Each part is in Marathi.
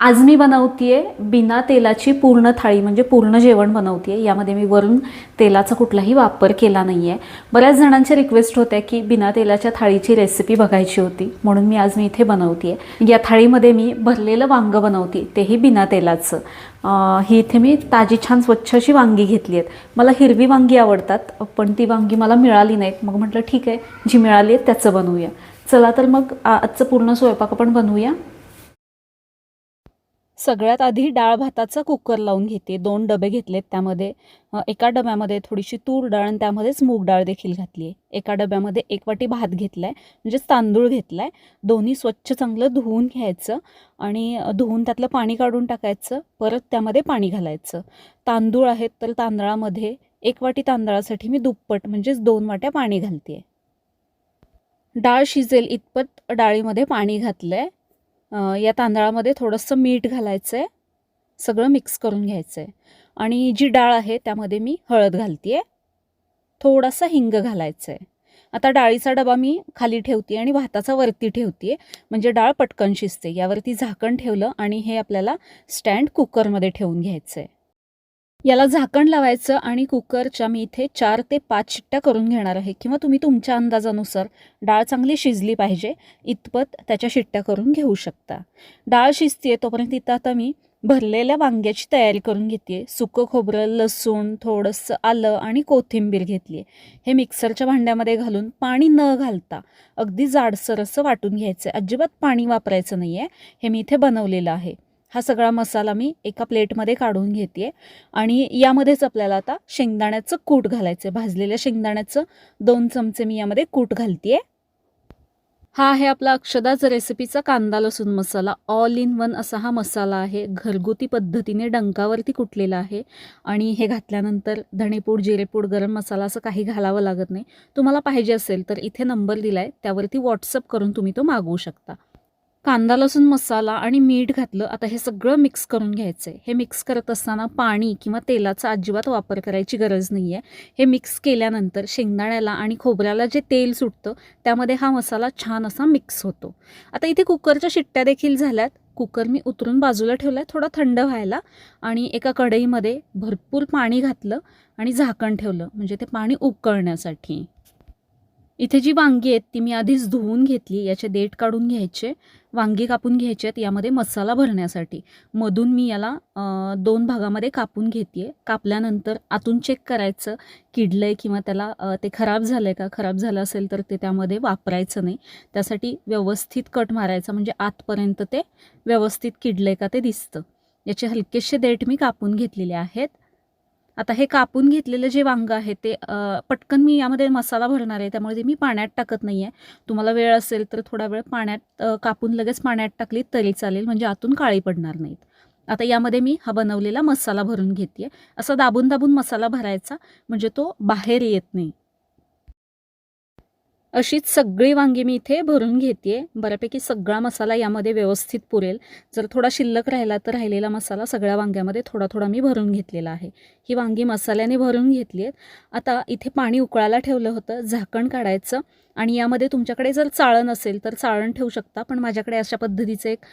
आज मी बनवतीये बिना तेलाची पूर्ण थाळी म्हणजे पूर्ण जेवण बनवतीये. यामध्ये मी वरून तेलाचा कुठलाही वापर केला नाही आहे बऱ्याच जणांच्या रिक्वेस्ट होत्या की बिना तेलाच्या थाळीची रेसिपी बघायची होती. म्हणून मी आज मी इथे बनवतीये. या थाळीमध्ये मी भरलेलं वांगं बनवते तेही बिना तेलाचं. ही इथे मी ताजी छान स्वच्छ अशी वांगी घेतली आहेत मला हिरवी वांगी आवडतात पण ती वांगी मला मिळाली नाहीत. मग म्हटलं ठीक आहे जी मिळाली आहेत त्याचं बनवूया. चला तर मग आजचं पूर्ण स्वयंपाक आपण बनवूया. सगळ्यात आधी डाळ भाताचा कुकर लावून घेते. दोन डबे घेतलेत त्यामध्ये. एका डब्यामध्ये थोडीशी तूर डाळ आणि त्यामध्येच मूग डाळ देखील घातली आहे. एका डब्यामध्ये एक वाटी भात घेतला आहे म्हणजेच तांदूळ घेतला आहे दोन्ही स्वच्छ चांगलं धुवून घ्यायचं आणि धुवून त्यातलं पाणी काढून टाकायचं. परत त्यामध्ये पाणी घालायचं. तांदूळ आहेत तर तांदळामध्ये एक वाटी तांदळासाठी मी दुप्पट म्हणजेच दोन वाट्या पाणी घालते डाळ शिजेल इतपत डाळीमध्ये पाणी घातलं आहे या तांदळामध्ये थोडंसं मीठ घालायचं आहे सगळं मिक्स करून घ्यायचं आहे आणि जी डाळ आहे त्यामध्ये मी हळद घालते आहे थोडासा हिंग घालायचं आहे आता डाळीचा डबा मी खाली ठेवते आणि भाताचा वरती ठेवते म्हणजे डाळ पटकन शिजते. यावरती झाकण ठेवलं आणि हे आपल्याला स्टँड कुकरमध्ये ठेवून घ्यायचं आहे याला झाकण लावायचं आणि कुकरच्या मी इथे चार ते पाच शिट्ट्या करून घेणार आहे. किंवा तुम्ही तुमच्या अंदाजानुसार डाळ चांगली शिजली पाहिजे इतपत त्याच्या शिट्ट्या करून घेऊ शकता. डाळ शिजते तोपर्यंत इथं आता मी भरलेल्या वांग्याची तयारी करून घेते सुकं खोबरं लसूण थोडंसं आलं आणि कोथिंबीर घेतली आहे हे मिक्सरच्या भांड्यामध्ये घालून पाणी न घालता अगदी जाडसर असं वाटून घ्यायचं आहे अजिबात पाणी वापरायचं नाही आहे हे मी इथे बनवलेलं आहे. हा सगळा मसाला मी एका प्लेटमध्ये काढून घेते. आणि यामध्येच आपल्याला आता शेंगदाण्याचं कूट घालायचं आहे भाजलेल्या शेंगदाण्याचं दोन चमचे मी यामध्ये कूट घालते हा आहे आपला अक्षदाच रेसिपीचा कांदा लसूण मसाला. ऑल इन वन असा हा मसाला आहे. घरगुती पद्धतीने डंकावरती कुटलेला आहे. आणि हे घातल्यानंतर धणेपूड जिरेपूड गरम मसाला असं काही घालावं लागत नाही. तुम्हाला पाहिजे असेल तर इथे नंबर दिला आहे त्यावरती व्हॉट्सअप करून तुम्ही तो मागवू शकता. कांदा लसूण मसाला आणि मीठ घातलं आता हे सगळं मिक्स करून घ्यायचं आहे हे मिक्स करत असताना पाणी किंवा तेलाचा अजिबात वापर करायची गरज नाही आहे हे मिक्स केल्यानंतर शेंगदाण्याला आणि खोबऱ्याला जे तेल सुटतं त्यामध्ये हा मसाला छान असा मिक्स होतो. आता इथे कुकरच्या शिट्ट्या देखील झाल्यात. कुकर मी उतरून बाजूला ठेवला आहे थोडा थंड व्हायला आणि एका कढईमध्ये भरपूर पाणी घातलं आणि झाकण ठेवलं म्हणजे ते पाणी उकळण्यासाठी. इथे जी वांगी आहेत ती मी आधीच धुवून घेतली याचे देठ काढून घ्यायचे वांगी कापून घ्यायचे आहेत यामध्ये मसाला भरण्यासाठी. मधून मी याला दोन भागामध्ये कापून घेते कापल्यानंतर आतून चेक करायचं किडलं आहे किंवा त्याला ते खराब झालं आहे का खराब झालं असेल तर ते त्यामध्ये वापरायचं नाही. त्यासाठी व्यवस्थित कट मारायचा म्हणजे आतपर्यंत ते व्यवस्थित किडलं आहे का ते दिसतं. याचे हलकेसे देठ मी कापून घेतलेले आहेत. आता हे कापून घेतलेलं जे वांगं आहे ते पटकन मी यामध्ये मसाला भरणार आहे. त्यामुळे ते मी पाण्यात टाकत नाही आहे तुम्हाला वेळ असेल तर थोडा वेळ पाण्यात कापून लगेच पाण्यात टाकली तरी चालेल. म्हणजे आतून काळी पडणार नाहीत. आता यामध्ये मी हा बनवलेला मसाला भरून घेते असा दाबून दाबून मसाला भरायचा. म्हणजे तो बाहेर येत नाही. अशीच सगळी वांगी मी इथे भरून घेते बऱ्यापैकी सगळा मसाला यामध्ये व्यवस्थित पुरेल. जर थोडा शिल्लक राहिला तर राहिलेला मसाला सगळ्या वांग्यामध्ये थोडा थोडा मी भरून घेतलेला आहे. ही वांगी मसाल्याने भरून घेतली आहेत आता इथे पाणी उकळायला ठेवलं होतं. झाकण काढायचं. आणि यामध्ये तुमच्याकडे जर चाळण असेल तर चाळण ठेवू शकता पण माझ्याकडे अशा पद्धतीचं एक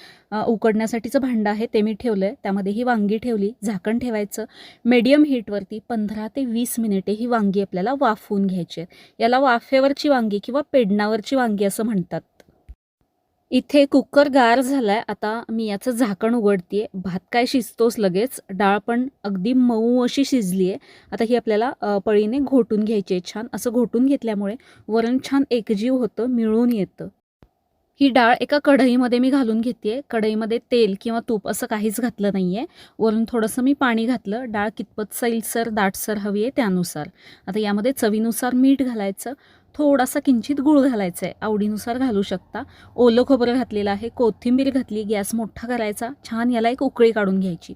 उकडण्यासाठीचं भांडं आहे ते मी ठेवलं आहे त्यामध्ये ही वांगी ठेवली झाकण ठेवायचं. मीडियम हीटवरती पंधरा ते वीस मिनिटे ही वांगी आपल्याला वाफवून घ्यायची आहेत. याला वाफेवरची वांगी किंवा पेडणावरची वांगी असं म्हणतात. इथे कुकर गार झालाय. आता मी याचं झाकण उघडतीये. भात काय शिजतोच लगेच. डाळ पण अगदी मऊ अशी शिजली आहे आता ही आपल्याला पळीने घोटून घ्यायची आहे छान. असं घोटून घेतल्यामुळे वरण छान एकजीव होतं मिळून येतं. ही डाळ एका कढईमध्ये मी घालून घेते कढईमध्ये तेल किंवा तूप असं काहीच घातलं नाही आहे वरून थोडंसं मी पाणी घातलं. डाळ कितपत सैलसर दाटसर हवी आहे त्यानुसार. आता यामध्ये चवीनुसार मीठ घालायचं. थोडासा किंचित गूळ घालायचा आहे आवडीनुसार घालू शकता. ओलं खोबरं घातलेलं आहे. कोथिंबीर घातली. गॅस मोठा करायचा. छान याला एक उकळी काढून घ्यायची.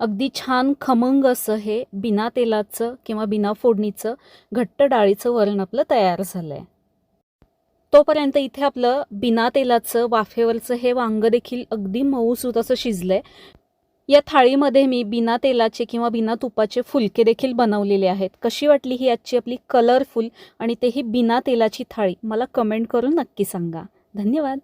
अगदी छान खमंग असं हे बिना तेलाचं किंवा बिना फोडणीचं घट्ट डाळीचं वरण आपलं तयार झालं आहे तोपर्यंत इथे आपलं बिना तेलाचं वाफेवरचं हे वांगं देखील अगदी मऊसूत असं शिजलंय. या थाळीमध्ये मी बिना तेलाचे किंवा बिना तुपाचे फुलके देखील बनवलेले आहेत. कशी वाटली ही आजची आपली कलरफुल आणि तेही बिना तेलाची थाळी? मला कमेंट करून नक्की सांगा. धन्यवाद.